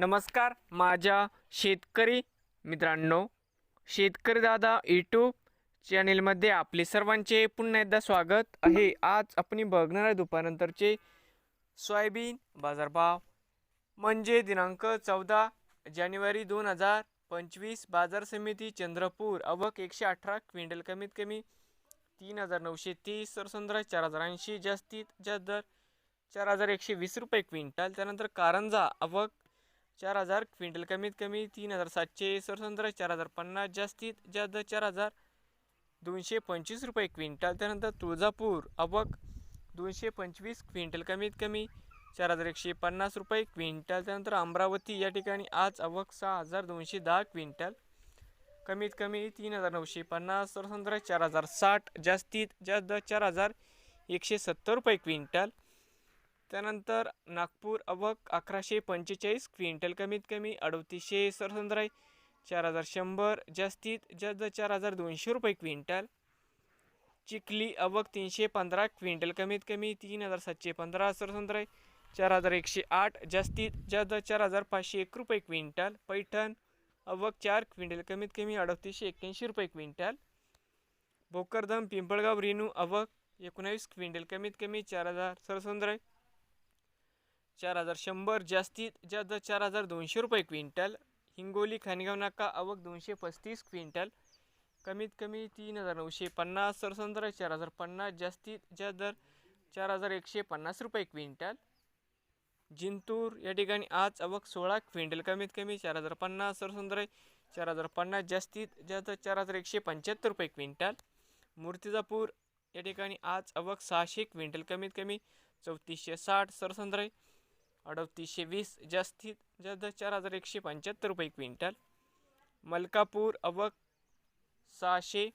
नमस्कार माझ्या शेतकरी मित्रांनो शेतकरी दादा यूट्यूब चॅनेलमध्ये आपले सर्वांचे पुन्हा एकदा स्वागत आहे. आज आपण बघणार आहे दुपारनंतरचे सोयाबीन बाजारभाव. म्हणजे दिनांक चौदा जानेवारी दोन हजार पंचवीस बाजार समिती चंद्रपूर अवक एकशे अठरा क्विंटल कमीत कमी तीन हजार नऊशे तीस सरसंद्रा चार हजार ऐंशी जास्तीत जास्त दर चार हजार एकशे वीस रुपये क्विंटल. त्यानंतर कारंजा अवक चार हजार क्विंटल कमीत कमी तीन हजार सातशे सरसंद्रा चार हजार पन्नास जास्तीत जास्त चार हजार दोनशे पंचवीस रुपये क्विंटल. त्यानंतर तुळजापूर अवक दोनशे पंचवीस क्विंटल कमीत कमी चार हजार एकशे पन्नास रुपये क्विंटल. त्यानंतर अमरावती या ठिकाणी आज अवक सहा हजार दोनशे दहा क्विंटल. कमीत कमी तीन हजार नऊशे पन्नास सरसंद्रा चार हजार साठ जास्तीत जास्त चार हजार एकशे सत्तर रुपये क्विंटल. त्यानंतर नागपूर अवक अकराशे पंचेचाळीस क्विंटल कमीत कमी अडतीसशे सरसंद्राई चार हजार शंभर जास्तीत जास्त चार हजार दोनशे रुपये क्विंटल. चिखली अवक तीनशे पंधरा क्विंटल कमीत कमी तीन हजार सातशे पंधरा सरसंद्राई चार हजार एकशे आठ जास्तीत जास्त चार हजार पाचशे एक रुपये क्विंटल. पैठण अवक चार क्विंटल कमीत कमी अडतीसशे एक्क्याऐंशी रुपये क्विंटल. भोकरदम पिंपळगाव रेणू अवक एकोणावीस क्विंटल कमीत कमी चार हजार सरसंद्राई चार हजार शंभर जास्तीत जास्त दर चार हजार दोनशे रुपये क्विंटल. हिंगोली खानगाव नाका आवक दोनशे पस्तीस क्विंटल. कमीत कमी तीन हजार नऊशे पन्नास सरसंद्रा चार हजार पन्नास जास्तीत जास्त दर चार हजार एकशे पन्नास रुपये क्विंटल. जिंतूर या ठिकाणी आज आवक सोळा क्विंटल कमीत कमी चार हजार पन्नास सरसंद्रा चार हजार पन्नास जास्तीत जास्त चार हजार एकशे पंच्याहत्तर रुपये क्विंटल. मूर्तिजापूर या ठिकाणी आज आवक सहाशे क्विंटल कमीत कमी चौतीसशे साठ सरसंद्राई अडतीसशे वीस जास्तीत जास्त चार हजार एकशे पंच्याहत्तर रुपये क्विंटल. मलकापूर अवक सहाशे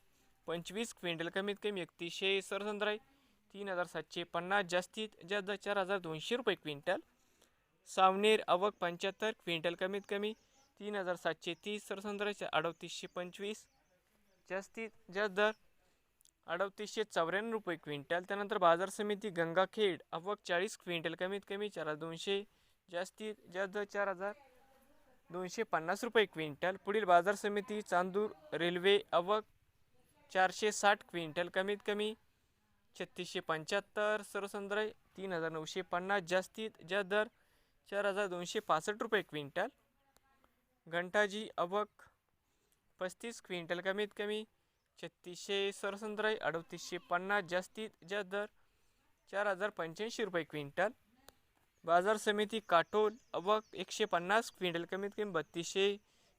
पंचवीस क्विंटल कमीत कमी एकतीसशे सरसंद्राई तीन हजार सातशे पन्नास जास्तीत जास्त चार हजार दोनशे रुपये क्विंटल. सावनेर अवक पंच्याहत्तर क्विंटल कमीत कमी तीन हजार सातशे तीस सरसंद्राच्या अडतीसशे पंचवीस. जास्तीत जास्त दर अडतीसशे चौऱ्याण्णव रुपये क्विंटल. त्यानंतर बाजार समिती गंगाखेड अवक चाळीस क्विंटल कमीत कमी चार हजार दोनशे जास्तीत जास्त दर चार हजार दोनशे पन्नास रुपये क्विंटल. पुढील बाजार समिती चांदूर रेल्वे अवक चारशे साठ क्विंटल कमीत कमी छत्तीसशे पंच्याहत्तर सरसंद्राई तीन हजार नऊशे पन्नास जास्तीत जास्त दर चार हजार दोनशे पासष्ट रुपये क्विंटल. घंटाजी अवक पस्तीस क्विंटल कमीत कमी छत्तीसशे सरसंद्राई अडतीसशे पन्नास जास्तीत जास्त दर चार हजार पंच्याऐंशी रुपये क्विंटल. बाजार समिती काटोल अवक एकशे पन्नास क्विंटल कमीत कमी बत्तीसशे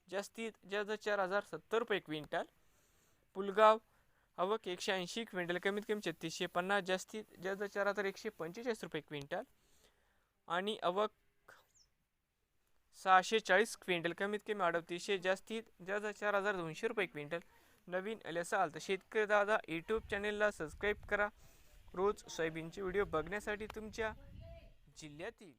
जास्तीत जास्त चार हजार सत्तर रुपये क्विंटल. पुलगाव अवक एकशे ऐंशी क्विंटल कमीत कमी छत्तीसशे पन्नास जास्तीत जास्त चार हजार एकशे पंचेचाळीस रुपये क्विंटल. आणि अवक सहाशे चाळीस क्विंटल कमीत कमी अडतीसशे जास्तीत जास्त चार हजार दोनशे रुपये क्विंटल. नवीन आले असाल तर शेतकरी दादा यूट्यूब चॅनेलला सबस्क्राईब करा. रोज सोयाबीनचे व्हिडिओ बघण्यासाठी तुमच्या जिल्ह्यातील